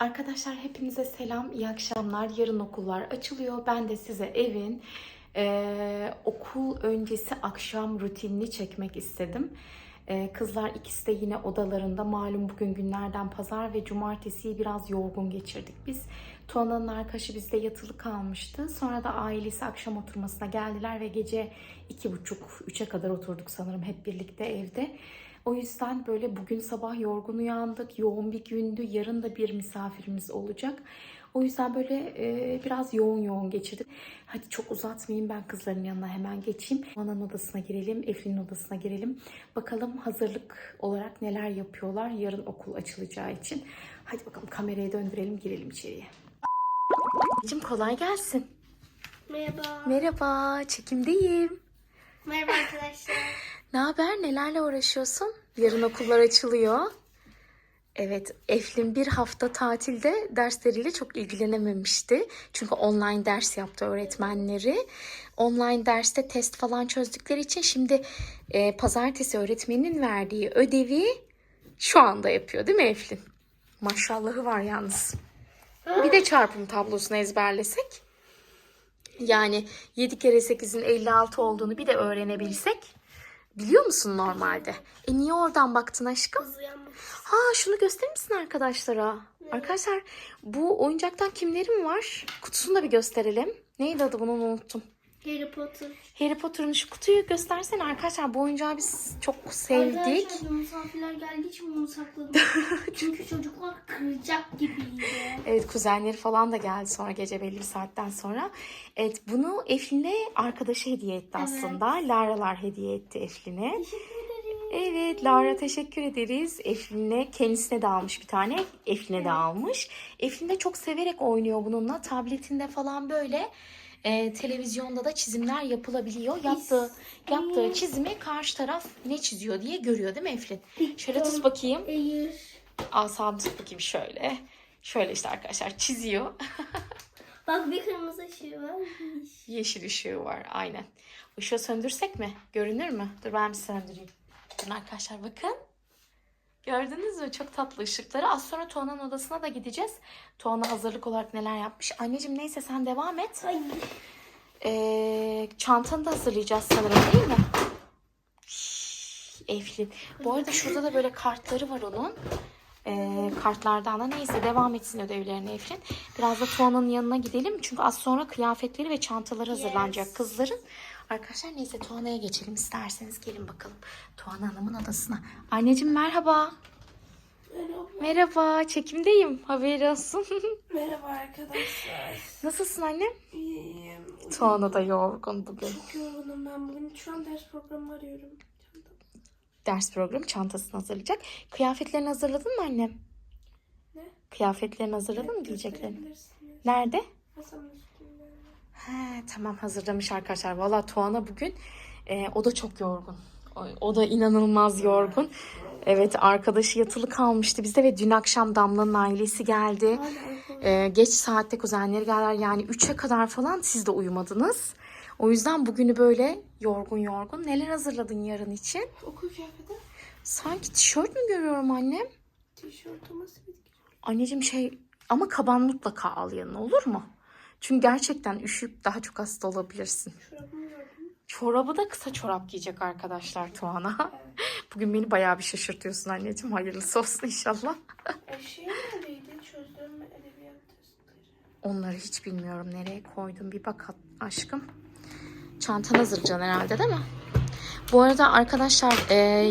Arkadaşlar hepinize selam, iyi akşamlar. Yarın okullar açılıyor. Ben de size evin eee, okul öncesi akşam rutinini çekmek istedim. Eee, kızlar ikisi de yine odalarında. Malum bugün günlerden pazar ve cumartesiyi biraz yorgun geçirdik biz. Tuana'nın arkadaşı bizde yatılı kalmıştı. Sonra da ailesi akşam oturmasına geldiler ve gece iki buçuk, üçe kadar oturduk sanırım hep birlikte evde. O yüzden böyle bugün sabah yorgun uyandık. Yoğun bir gündü. Yarın da bir misafirimiz olacak. O yüzden böyle e, biraz yoğun yoğun geçirdik. Hadi çok uzatmayayım ben kızların yanına hemen geçeyim. Ananın odasına girelim, Eflin'in odasına girelim. Bakalım hazırlık olarak neler yapıyorlar yarın okul açılacağı için. Hadi bakalım kamerayı döndürelim girelim içeriye. Anneciğim kolay gelsin. Merhaba. Merhaba, çekimdeyim. Merhaba arkadaşlar. Ne haber? Nelerle uğraşıyorsun? Yarın okullar açılıyor. Evet, Eflin bir hafta tatilde dersleriyle çok ilgilenememişti. Çünkü online ders yaptı öğretmenleri. Online derste test falan çözdükleri için şimdi e, pazartesi öğretmeninin verdiği ödevi şu anda yapıyor değil mi Eflin? Maşallahı var yalnız. Bir de çarpım tablosunu ezberlesek. Yani 7 kere 8'in 56 olduğunu bir de öğrenebilsek. Biliyor musun normalde? E niye oradan baktın aşkım? Ha şunu gösterir misin arkadaşlara? Arkadaşlar bu oyuncaktan kimlerim var? Kutusunu da bir gösterelim. Neydi adı bunu unuttum. Harry Potter. Harry Potter'ın şu kutuyu göstersene arkadaşlar. Bu oyuncağı biz çok sevdik. Arkadaşlar misafirler geldiği için bunu sakladım. Çünkü çocuklar kıracak gibiydi. Evet kuzenleri falan da geldi sonra gece belli bir saatten sonra. Evet bunu Eflin'e arkadaşı hediye etti aslında. Laralar hediye etti Eflin'e. Teşekkür ederim. Evet Lara teşekkür ederiz. Eflin'e kendisine de almış bir tane. Eflin'e de almış. Eflin de çok severek oynuyor bununla. Tabletinde falan böyle e, televizyonda da çizimler yapılabiliyor. Yaptığı yaptığı çizimi karşı taraf ne çiziyor diye görüyor değil mi Eflin? Şöyle tut bakayım. Asabı tut bakayım şöyle. Şöyle işte arkadaşlar çiziyor. Bak bir kırmızı ışığı var. Yeşil ışığı var aynen. Işığı söndürsek mi? Görünür mü? Dur ben bir söndüreyim. Bakın arkadaşlar bakın. Gördünüz mü? Çok tatlı ışıkları. Az sonra Tuana'nın odasına da gideceğiz. Tuana hazırlık olarak neler yapmış. Anneciğim neyse sen devam et. Hayır. Ee, çantanı da hazırlayacağız sanırım değil mi? Şşş, Eflin. Bu arada şurada da böyle kartları var onun. Ee, kartlardan da neyse devam etsin ödevlerine Eflin. Biraz da Tuana'nın yanına gidelim. Çünkü az sonra kıyafetleri ve çantaları hazırlanacak kızların. Arkadaşlar neyse Tuana'ya geçelim isterseniz. Gelin bakalım Tuana Hanım'ın odasına. Anneciğim merhaba. Merhaba. Merhaba çekimdeyim. Haberi olsun. Merhaba arkadaşlar. Nasılsın annem? İyiyim. Tuana da yorgun bugün. Çok yorgunum ben bugün. Şu an ders programı arıyorum. ders programı çantasını hazırlayacak. Kıyafetlerini hazırladın mı annem? Ne? Kıyafetlerini hazırladın mı giyeceklerini? Nerede? Üstünde. He, tamam hazırlamış arkadaşlar. Valla Tuana bugün e, o da çok yorgun. O, o da inanılmaz yorgun. Evet arkadaşı yatılı kalmıştı bizde ve dün akşam Damla'nın ailesi geldi. Hala E, geç saatte kuzenleri geldiler yani 3'e kadar falan siz de uyumadınız. O yüzden bugünü böyle yorgun yorgun. Neler hazırladın yarın için? okul kıyafeti. Sanki tişört mü görüyorum annem? Tişört ama simit Anneciğim şey ama kaban mutlaka al yanına olur mu? Çünkü gerçekten üşüyüp daha çok hasta olabilirsin. Çorabı da kısa çorap giyecek arkadaşlar Tuana. Bugün beni bayağı bir şaşırtıyorsun anneciğim. Hayırlısı olsun inşallah. E şey neredeydi? Çözdüğüm edebiyat. Onları hiç bilmiyorum. Nereye koydum bir bak aşkım. Çantan hazırlayacaksın herhalde değil mi? Bu arada arkadaşlar e,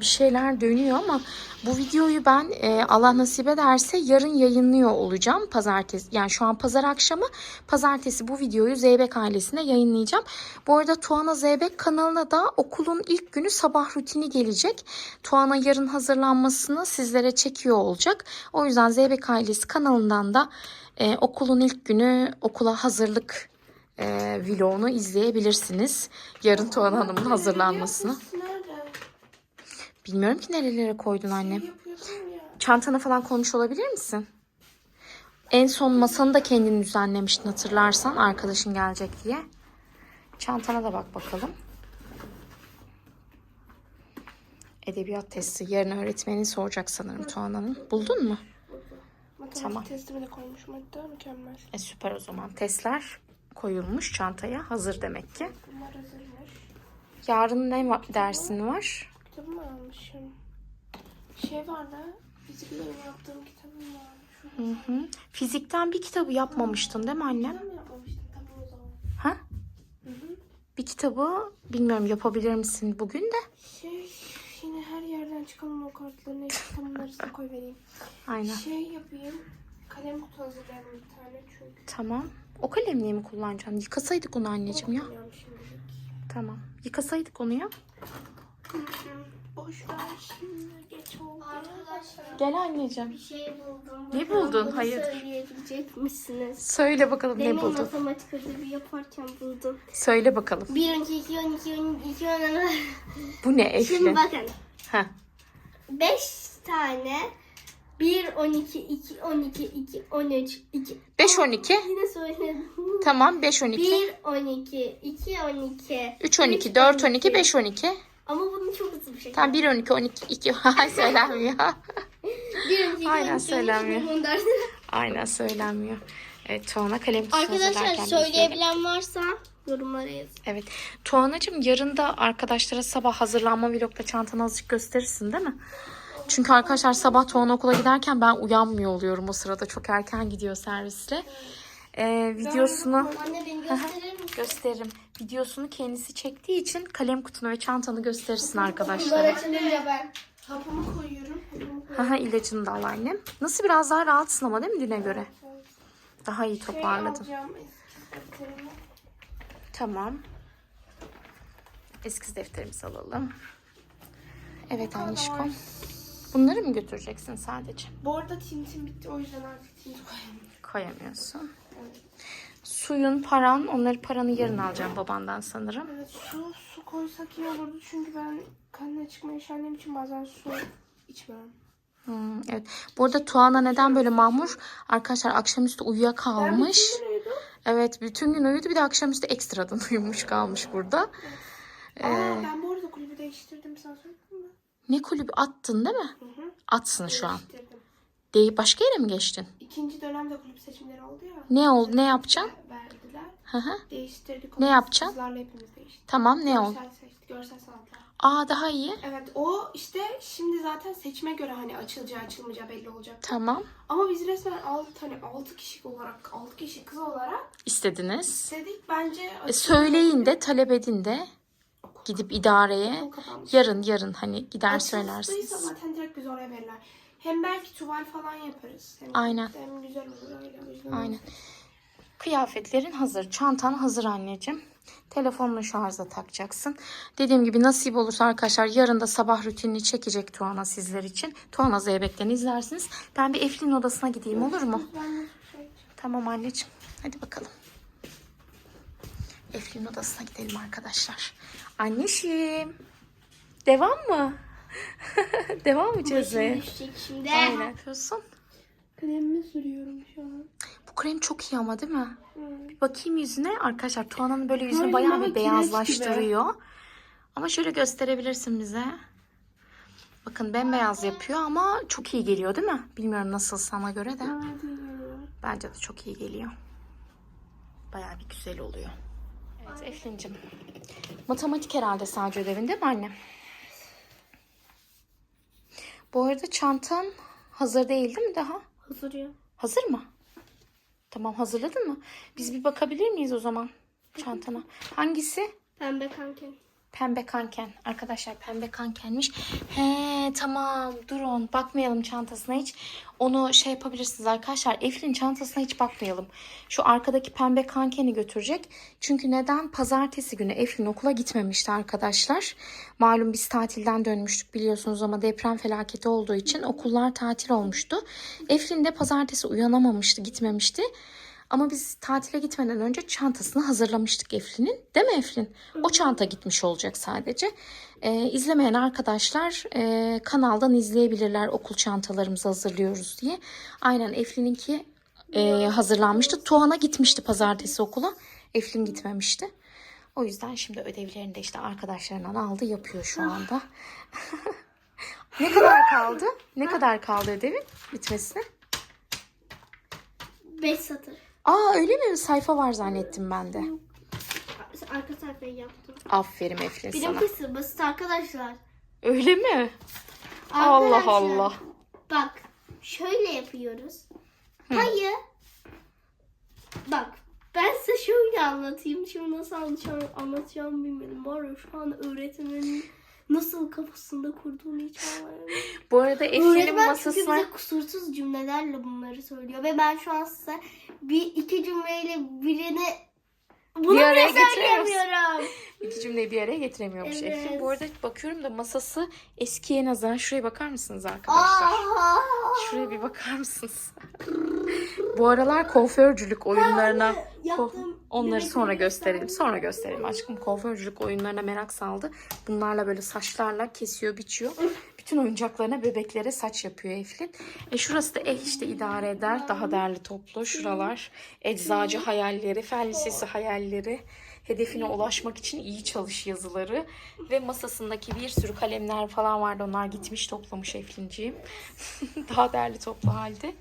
bir şeyler dönüyor ama bu videoyu ben e, Allah nasip ederse yarın yayınlıyor olacağım. Pazartesi yani şu an pazar akşamı pazartesi bu videoyu Zeybek ailesine yayınlayacağım. Bu arada Tuana Zeybek kanalına da okulun ilk günü sabah rutini gelecek. Tuana yarın hazırlanmasını sizlere çekiyor olacak. O yüzden Zeybek ailesi kanalından da e, okulun ilk günü okula hazırlık e, vlogunu izleyebilirsiniz. Yarın Tuana Hanım'ın hazırlanmasını. Bilmiyorum ki nerelere koydun annem. Yapıyorsun ya. Çantana falan koymuş olabilir misin? En son masanı da kendin düzenlemiştin hatırlarsan arkadaşın gelecek diye. Çantana da bak bakalım. Edebiyat testi. Yarın öğretmenin soracak sanırım Tuğan Hanım. Buldun mu? Matematik Tamam. testimi de koymuşum hatta mükemmel. E, süper o zaman. Testler koyulmuş çantaya. Hazır demek ki. Bunlar hazırmış. Yarın ne dersin var? Kitabımı almışım. Şey var da fizikle yaptığım kitabım var. Şu Hı hı. Fizikten bir kitabı yapmamıştın değil mi annem? kitabı mı yapmamıştım tamam o zaman. Ha? Hı hı. Bir kitabı bilmiyorum yapabilir misin bugün de? Şey yine her yerden çıkan o kartlarını kitabın arasına koy vereyim. Aynen. Şey yapayım. Kalem kutu hazırlayalım bir tane çünkü. Tamam. O kalemliği mi kullanacaksın? Yıkasaydık onu anneciğim ya. Kullanıyorum şimdilik. Tamam. Yıkasaydık onu ya. Boş ver şimdi geç oldu. Arkadaşlar Gel anneciğim. bir şey buldum. Ne Bakalım buldun? bunu Hayırdır? Söyleyebilecek misiniz? Söyle bakalım ne Demin buldun? matematik ödevi yaparken buldum. Söyle bakalım. 1, 12, 2, 12, 12, 12, Bu ne Şimdi Eflin? bakın. Ha. 5 tane 1, 12, 2, 12, 2, 13, 2. 5 12. Yine söyledim. Tamam 5 12. 1, 12, 2, 12. 3 12, 4 12, 5 12. Ama bunu çok hızlı bir şekilde. Tamam 1 12, 12, 2. Hay söylenmiyor. 1, 12, 2, Aynen 12, söylemiyor. 13, 14. Aynen söylenmiyor. Evet Tuana kalem Arkadaşlar söyleyebilen varsa yorumlara yazın. Evet. Tuana'cığım yarın da arkadaşlara sabah hazırlanma vlogda çantanı azıcık gösterirsin değil mi? Çünkü arkadaşlar sabah Tuana okula giderken ben uyanmıyor oluyorum o sırada. Çok erken gidiyor servisle. Ee, videosunu Anne beni gösterir? Gösteririm. Videosunu kendisi çektiği için kalem kutunu ve çantanı gösterirsin arkadaşlara. ben. Hapımı koyuyorum. Haha ilacını da al annem. Nasıl biraz daha rahatsın ama değil mi düne göre? Daha iyi Şey toparladın. eski. Tamam. Eskiz defterimizi alalım. Evet annişkom. Bunları mı götüreceksin sadece? Bu arada tintim bitti o yüzden artık tint koyamıyorum. Koyamıyorsun. Evet. Suyun, paran, onları paranı yarın alacağım babandan sanırım. Evet su, su koysak iyi olurdu çünkü ben kanına çıkmaya üşendiğim için bazen su içmem. Hmm, evet. Bu arada Tuana neden böyle mahmur? Arkadaşlar akşamüstü uyuyakalmış. Ben bütün gün Evet bütün gün uyudu bir de akşamüstü ekstradan uyumuş kalmış burada. Aa, ben bu arada kulübü değiştirdim sana söyledim mi? Ne kulübü attın değil mi? Hı hı. Atsın şu an. Değil başka yere mi geçtin? İkinci dönemde kulüp seçimleri oldu ya. Ne oldu? Ne yapacaksın? Verdiler. Hı hı. Değiştirdik. Ne yapacaksın? Kızlarla hepimiz değiştirdik. Tamam ne oldu? Görsel seçtik. Görsel sanatlar. Aa daha iyi. Evet o işte şimdi zaten seçime göre hani açılacağı açılmayacağı belli olacak. Tamam. Ama biz resmen 6 hani 6 kişi olarak 6 kişi kız olarak İstediniz. istedik bence E, söyleyin de talep edin de gidip idareye. Yarın yarın hani gider söylersiniz. zaten direkt biz oraya verirler. Hem belki tuval falan yaparız. Hem, Aynen. Hem güzel olur öyle. O yüzden Aynen. Kıyafetlerin hazır. Çantan hazır anneciğim. Telefonunu şarja takacaksın. Dediğim gibi nasip olursa arkadaşlar yarın da sabah rutinini çekecek Tuana sizler için. Tuana Zeybek'ten izlersiniz. Ben bir Eflin odasına gideyim olur mu? Şey Tamam anneciğim. Hadi bakalım. Eflin odasına gidelim arkadaşlar. Anneşim. Devam mı? Devam mı çözmeye? Şimdi. Aynen. yapıyorsun? Kalemimi sürüyorum şu an. Bu krem çok iyi ama değil mi? Bir bakayım yüzüne. Arkadaşlar Tuana'nın böyle yüzünü Aynen bayağı ama bir kireç beyazlaştırıyor. Ama şöyle gösterebilirsin bize. Bakın bembeyaz yapıyor ama çok iyi geliyor değil mi? Bilmiyorum nasıl sana göre de. Bence de çok iyi geliyor. Bayağı bir güzel oluyor. Evet Eflin'cim. Matematik herhalde sadece ödevin değil mi anne? Bu arada çantan hazır değil değil mi daha? Hazır ya. Hazır mı? Tamam hazırladın mı? Biz bir bakabilir miyiz o zaman çantana? Hangisi? Pembe kanken. Pembe kanken. Arkadaşlar pembe kankenmiş. He tamam durun bakmayalım çantasına hiç. Onu şey yapabilirsiniz arkadaşlar. Eflin çantasına hiç bakmayalım. Şu arkadaki pembe kankeni götürecek. Çünkü neden? Pazartesi günü Eflin okula gitmemişti arkadaşlar. Malum biz tatilden dönmüştük biliyorsunuz ama deprem felaketi olduğu için okullar tatil olmuştu. Eflin de pazartesi uyanamamıştı gitmemişti. Ama biz tatile gitmeden önce çantasını hazırlamıştık Eflin'in. Değil mi Eflin? O çanta gitmiş olacak sadece. Ee, izlemeyen arkadaşlar e, kanaldan izleyebilirler okul çantalarımızı hazırlıyoruz diye. Aynen Eflin'inki e, hazırlanmıştı. Tuana gitmişti pazartesi okula. Eflin gitmemişti. O yüzden şimdi ödevlerini de işte arkadaşlarından aldı yapıyor şu anda. ne kadar kaldı? Ne kadar kaldı ödevin bitmesine? 5 satır. Aa öyle mi? Sayfa var zannettim ben de. Arka sayfayı yaptım. Aferin Eflin sana. Benimkisi basit arkadaşlar. Öyle mi? Allah Arkadaşlar, Allah. Bak şöyle yapıyoruz. Hayır. Bak ben size şöyle anlatayım. Şimdi nasıl anlatacağım, anlatacağım bilmiyorum. Var ya şu an öğretmenin nasıl kafasında kurduğunu hiç anlamıyorum. Bu arada çünkü masasına... bize kusursuz cümlelerle bunları söylüyor. Ve ben şu an size bir iki cümleyle birini bunu Bir araya söyleyemiyorum. İki cümleyi bir araya getiremiyormuş Evet. Eflin. Bu arada bakıyorum da masası eskiye nazaran. Şuraya bakar mısınız arkadaşlar? Aa! Şuraya bir bakar mısınız? Bu aralar kuaförcülük oyunlarına Yaptığım onları sonra gösterelim. Sonra gösterelim. Aşkım kuaförcülük oyunlarına merak saldı. Bunlarla böyle saçlarla kesiyor, biçiyor. Bütün oyuncaklarına bebeklere saç yapıyor Eflin. E şurası da eh işte idare eder. Daha değerli toplu. Şuralar eczacı hayalleri, fen lisesi hayalleri. Hedefine ulaşmak için iyi çalış yazıları. Ve masasındaki bir sürü kalemler falan vardı. Onlar gitmiş toplamış Eflinciğim. Daha değerli toplu halde.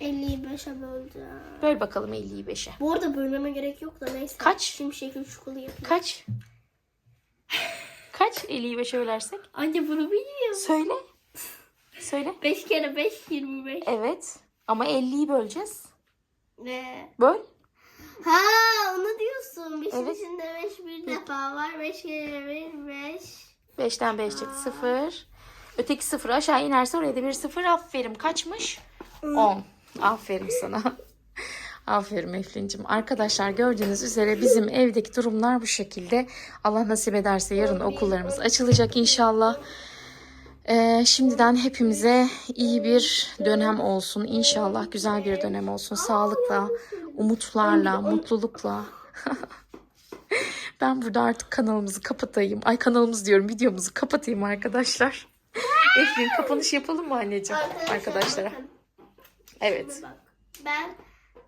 55'e böldüm. Böl bakalım 50'yi 5'e. Bu arada bölmeme gerek yok da neyse. Kaç? Şimşek çukalı yapayım. Kaç? Kaç 50'yi 5'e bölersek? Anne bunu bilmiyorum. Söyle. Söyle. 5 kere 5 25. Evet. Ama 50'yi böleceğiz. Ne? Böl. Ha onu diyorsun. 5'in Evet. içinde 5 bir defa var. 5 kere 1 5. 5'ten 5 çıktı 0. Öteki 0 aşağı inerse oraya da bir 0. Aferin. Kaçmış? 10. Aferin sana. Aferin Eflin'cim. Arkadaşlar gördüğünüz üzere bizim evdeki durumlar bu şekilde. Allah nasip ederse yarın okullarımız açılacak inşallah. Ee, şimdiden hepimize iyi bir dönem olsun. İnşallah güzel bir dönem olsun. Sağlıkla, umutlarla, mutlulukla. Ben burada artık kanalımızı kapatayım. Ay kanalımız diyorum videomuzu kapatayım arkadaşlar. Eflin kapanış yapalım mı anneciğim arkadaşlara? Evet. Şimdi bak. Ben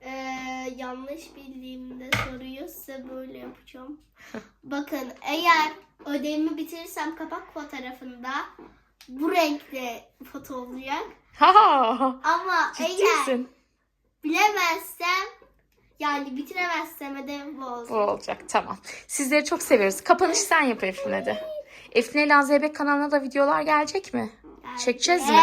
eee, yanlış bildiğimde soruyu size böyle yapacağım. Bakın eğer ödevimi bitirirsem kapak fotoğrafında bu renkte foto olacak. Ha. Ama eğer misin? bilemezsem yani bitiremezsem ödev bu Bu olacak. olacak tamam. Sizleri çok seviyoruz. Kapanış sen yap Eflin'e de. Eflin'e Lazebek kanalına da videolar gelecek mi? Çekeceğiz mi?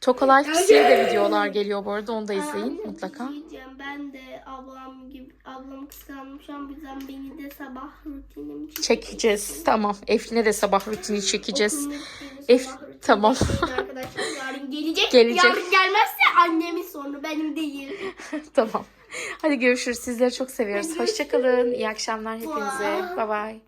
Toka Life TV'ye de videolar geliyor bu arada. Onu da izleyin mutlaka. şey diyeceğim. Ben de ablam gibi ablamı kıskanmışım. O yüzden beni de sabah rutinim için Çekeceğiz. Tamam. Eflin'e de sabah rutini çekeceğiz. Ef- tamam. Arkadaşlar yarın gelecek. Gelecek. Yarın gelmezse annemin sorunu benim değil. tamam. Hadi görüşürüz. Sizleri çok seviyoruz. Hoşçakalın. İyi akşamlar hepinize. Bye bye.